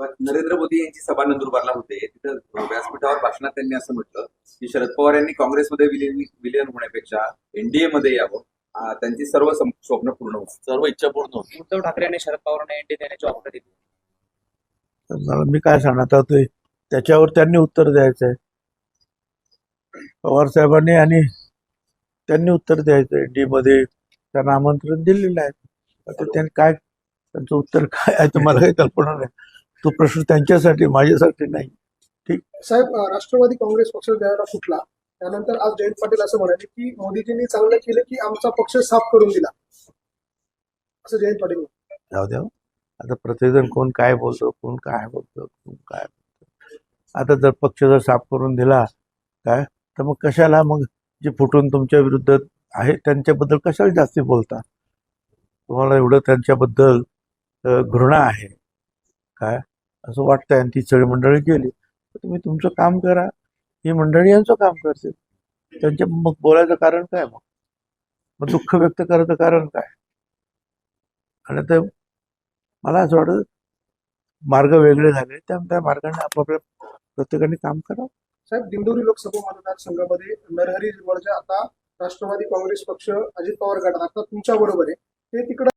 पण नरेंद्र मोदी यांची सभा नंदुरबारला होते. तिथं व्यासपीठावर भाषणात त्यांनी असं म्हटलं की शरद पवार यांनी काँग्रेसमध्ये विलीन विलीन होण्यापेक्षा एनडीए मध्ये यावं. त्यांची सर्व स्वप्न पूर्ण होतील सर्व इच्छा पूर्ण होती. उद्धव ठाकरे यांनी शरद पवारांना एनडी देण्याची ऑफर दिली. मी काय सांगत आहोत ते त्याच्यावर त्यांनी उत्तर द्यायचं आहे पवार साहेबांनी आणि त्यांनी उत्तर द्यायचं आहे डी मध्ये त्यांना आमंत्रण दिलेलं आहे. आता त्यांनी काय त्यांचं उत्तर काय आहे तर मला काही कल्पना नाही. तो प्रश्न त्यांच्यासाठी माझ्यासाठी नाही. साहेब अं, राष्ट्रवादी काँग्रेस पक्ष ज्यावेळेला फुटला. त्यानंतर आज जयंत पाटील असं म्हणाले की मोदीजींनी चांगलं केलं की आमचा पक्ष साफ करून दिला. असं जयंत पाटील. जाऊ द्या. आता प्रत्येकजण कोण काय बोलतो कोण काय बोलतो कोण काय बोलतो. आता जर पक्ष जर साफ करून दिला काय? तर मग कशाला मग जे फुटून तुमच्या विरुद्ध आहे त्यांच्याबद्दल कशाला जास्ती बोलता? तुम्हाला एवढं त्यांच्याबद्दल घृणा आहे. काय? असं वाटतंय. आणि ती सगळी मंडळी गेली. तर तुम्ही तुमचं काम करा. ही मंडळी यांचं काम करते त्यांच्या मग बोलायचं कारण काय मग? मग दुःख व्यक्त करायचं कारण काय? आणि ते मला असं वाटतं मार्ग वेगळे झाले. त्यामुळे त्या मार्गाने आपापल्या प्रत्येकाने काम करावं. साहेब दिंडोरी लोकसभा मतदारसंघामध्ये नरहरी झिरवळच्या आता राष्ट्रवादी काँग्रेस पक्ष अजित पवार गटात. आता तुमच्या बरोबर आहे. ते तिकडे